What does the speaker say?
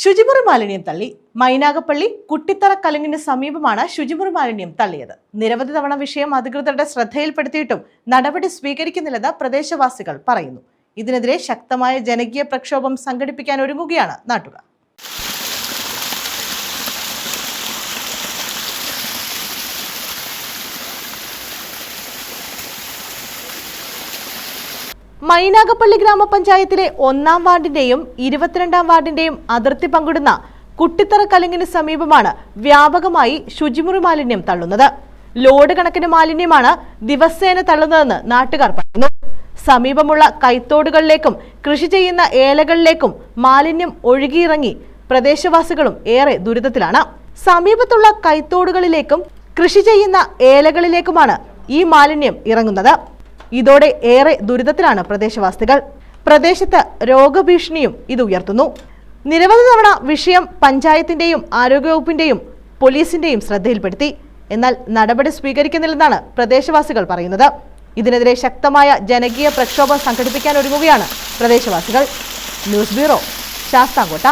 ശുചിമുറി മാലിന്യം തള്ളി. മൈനാഗപ്പള്ളി കുട്ടിത്തറ കലുങ്ങിന് സമീപമാണ് ശുചിമുറി മാലിന്യം തള്ളിയത്. നിരവധി തവണ വിഷയം അധികൃതരുടെ ശ്രദ്ധയിൽപ്പെടുത്തിയിട്ടും നടപടി സ്വീകരിക്കുന്നില്ലെന്ന് പ്രദേശവാസികൾ പറയുന്നു. ഇതിനെതിരെ ശക്തമായ ജനകീയ പ്രക്ഷോഭം സംഘടിപ്പിക്കാൻ ഒരുങ്ങുകയാണ് നാട്ടുകാർ. മൈനാഗപ്പള്ളി ഗ്രാമപഞ്ചായത്തിലെ ഒന്നാം വാർഡിന്റെയും ഇരുപത്തിരണ്ടാം വാർഡിന്റെയും അതിർത്തി പങ്കിടുന്ന കുട്ടിത്തറ കലങ്ങിന് സമീപമാണ് വ്യാപകമായി ശുചിമുറി മാലിന്യം തള്ളുന്നത്. ലോഡ് കണക്കിന് മാലിന്യമാണ് ദിവസേന തള്ളുന്നതെന്ന് നാട്ടുകാർ പറയുന്നു. സമീപമുള്ള കൈത്തോടുകളിലേക്കും കൃഷി ചെയ്യുന്ന ഏലകളിലേക്കും മാലിന്യം ഒഴുകിയിറങ്ങി പ്രദേശവാസികളും ഏറെ ദുരിതത്തിലാണ്. സമീപത്തുള്ള കൈത്തോടുകളിലേക്കും കൃഷി ചെയ്യുന്ന ഏലകളിലേക്കുമാണ് ഈ മാലിന്യം ഇറങ്ങുന്നത്. ഇതോടെ ഏറെ ദുരിതത്തിലാണ് പ്രദേശവാസികൾ. പ്രദേശത്ത് രോഗഭീഷണിയും ഇത് ഉയർത്തുന്നു. നിരവധി തവണ വിഷയം പഞ്ചായത്തിന്റെയും ആരോഗ്യവകുപ്പിന്റെയും പോലീസിന്റെയും ശ്രദ്ധയിൽപ്പെടുത്തി. എന്നാൽ നടപടി സ്വീകരിക്കുന്നില്ലെന്നാണ് പ്രദേശവാസികൾ പറയുന്നത്. ഇതിനെതിരെ ശക്തമായ ജനകീയ പ്രക്ഷോഭം സംഘടിപ്പിക്കാൻ ഒരുങ്ങുകയാണ് പ്രദേശവാസികൾ. News bureau Sasthamkotta.